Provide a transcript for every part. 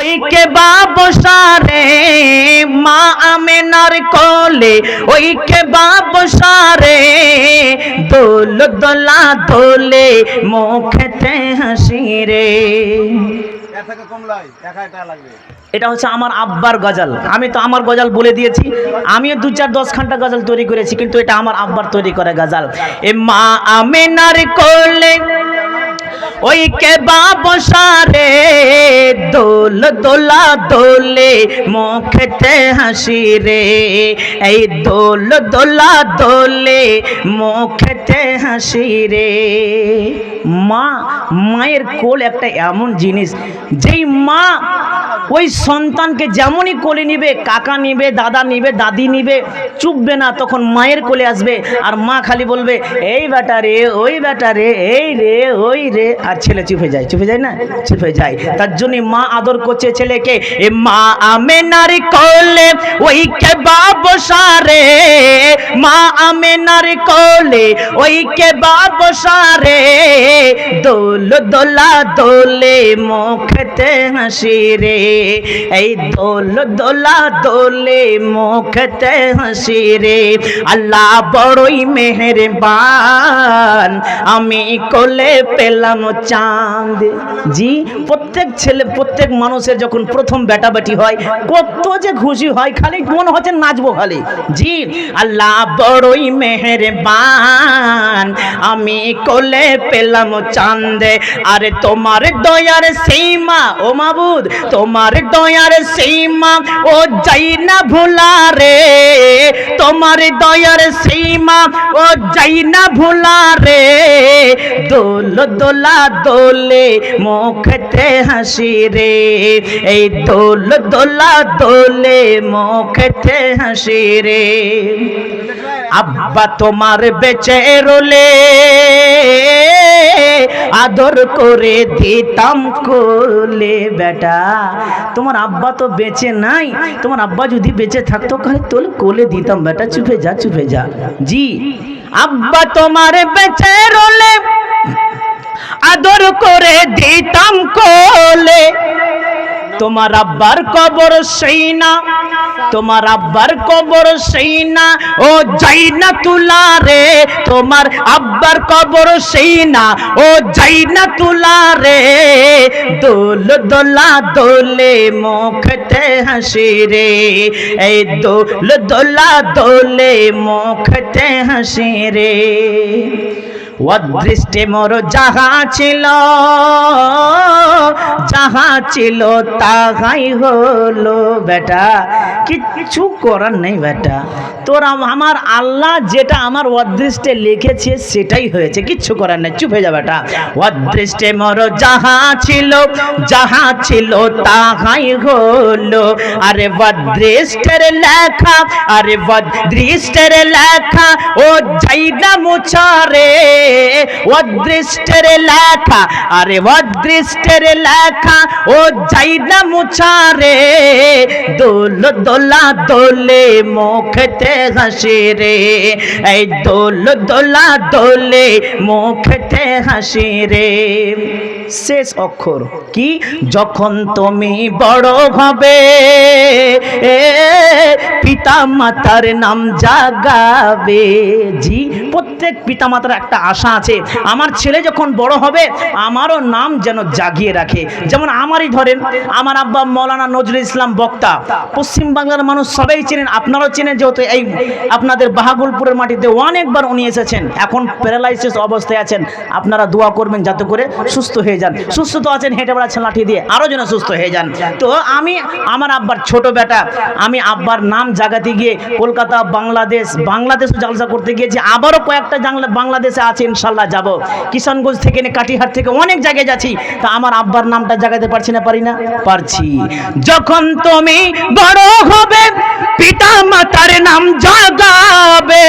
ওই কে বাবসারে মা আমেনার কোলে ওই কে বাবসারে দোল দোলা দোলে মুখেতে হাসি রে। এটা হচ্ছে আমার আব্বার গজল। আমি তো আমার গজল বলে দিয়েছি, আমিও দু চার দশ ঘণ্টা গজল তৈরি করেছি, কিন্তু এটা আমার আব্বার তৈরি করে গজল। এ মা আমেনার কোলে ওই কে বাবসারে দোল দোলা দোলে মুখতে হাসি রে। এই দোল দোলা দোলে মুখতে হাসি রে। মা, মায়ের কোল একটা এমন জিনিস, যেই মা ওই সন্তানকে যেমনই কোলে নিবে, কাকা নিবে, দাদা নিবে, দাদি নিবে, চুপবে না, তখন মায়ের কোলে আসবে আর মা খালি বলবে, এই বেটা রে, ওই বেটা রে, এই রে, ওই রে। আর ছেলে চুপে যায় চুপে যায় না? চুপে যায়। তার জন্য মা আদর করছে ছেলেকে, এ মা আমে নারী কোলে, ওই কে বাবসারে মা আমে নারী কোলে, ওই কে বাবসারে দোল দোলা দোলে মুখতে হাসি রে, এই দোল দোলা দোলে মুখতে হাসি রে, আল্লাহ বড়ই মেহেরবান, আমি কোলে পেলাম চাঁদ। জি, প্রত্যেক ছেলে, প্রত্যেক মানুষের যখন প্রথম বেটা বেটি হয়, কত যে খুশি হয়, খালি মনে হচ্ছে নাচবো খালি। জি, আল্লাহ বড়ই মেহেরবান। আমি কোলে পেলাম চাঁদে, আরে তোমার দয়ার সীমা, ও মাবুদ, তোমার দয়ার সীমা, ও যাই না ভুলা রে, তোমার দয়ার সীমা, ও যাই না ভুলা রে। দোল দোলা দোলে মুখতে হাসি রে। এই দোল দোলা দোলে মুখতে হাসি রে। আব্বা তোমার বেচে রোলে আদর করে দিতাম কোলে বেটা। তোমার আব্বা তো বেঁচে নাই, তোমার আব্বা যদি বেঁচে থাকতো খালি তোলে কোলে দিতাম বেটা, চুপে যা চুপে যা। জি, আব্বা তোমার বেঁচে রোলে আদর করে দিতাম কোলে তোমার আব্বার কবর সেই না, তোমার আব্বার কবর সেই না। ও যাই না তুলা রে তোমার আব্বার কবর সেই না। ও যাই না তুলা রে দোল দোলা দোলে মুখতে হাসি রে। এই দোল দোলা দোলে মুখতে হাসি রে। অদৃষ্টে মোর যাহা ছিল যাহা ছিল তাহাই হলো, বেটা, কিচ্ছু করার নেই, বেটা। তোর আমার আল্লাহ যেটা আমার অদৃষ্টে লিখেছে সেটাই হয়েছে, কিচ্ছু করার নেই, চুপ হয়ে যা, বেটা। অদৃষ্টে মোর যাহা ছিল যাহা ছিল তাহাই হলো। আরে বদৃষ্টের লেখা, আরে বদৃষ্টের লেখা, ও যাইনা মুছারে। অদৃষ্টের লেখা, আরে অদৃষ্টের লেখা, ও যাইনা মুছারে, দোল দোলা দোলে মুখতে হাসি রে। এই দোল দোলা দোলে মুখতে হাসি রে। শেষ অক্ষর কি? যখন তুমি বড় হবে পিতা মাতার নাম জাগাবে। জি, প্রত্যেক পিতা মাতার একটা আশা আছে। আমার ছেলে যখন বড় হবে, আমারও নাম যেন জাগিয়ে রাখে। যেমন আমারই ধরেন, আমার আব্বা মৌলানা নজরুল ইসলাম বক্তা। পশ্চিম বাংলার মানুষ সবাই চেনেন, আপনারাও চেনেন যেহেতু এই আপনাদের বাহাগুলপুরের মাটিতে অনেকবার উনি এসেছেন। এখন প্যারালাইসিস অবস্থায় আছেন। আপনারা দোয়া করবেন যাতে করে সুস্থ হয়ে যান। সুস্থ তো আছেন, হেঁটে বেড়াচ্ছেন, লাঠি দিয়ে। আরও যেন সুস্থ হয়ে যান। তো আমি, আমার আব্বার ছোট বেটা, আমি আব্বার নাম জাগাতে গিয়ে কলকাতা, বাংলাদেশ, বাংলাদেশও জালসা করতে গিয়েছি। আবারও কয়েকটা বাংলাদেশে আছে। ইনশাল্লাহ যাব। কিষানগঞ্জ থেকে কাটিহাট থেকে অনেক জায়গায় যাচ্ছি। তা আমার আব্বার নামটা জাগাতে পারছি না, পারি না? পারছি। যখন তুমি বড় হবে পিতা মাতার নাম জাগাবে।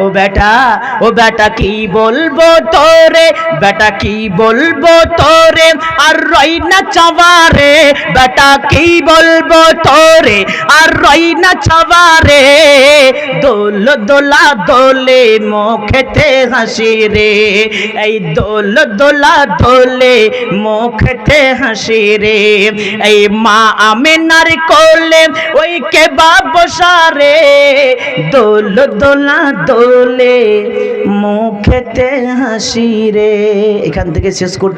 ও বেটা ও বেটা কি বলব তোরে? বেটা কি বলব তোরে? আর রই না চাওয়ারে। বেটা কি বলব তোরে? আর রই না চাওয়ারে। দোল দোলা দোলে মুখেতে হাসি রে। এই দোল দোলা দোলে মুখতে হাসি রে। এই মা আমি আমিনার কোলে ওই কে বাবসারে দোল দোলা দোলে মুখতে হাসি রে। এখান থেকে শেষ করছি।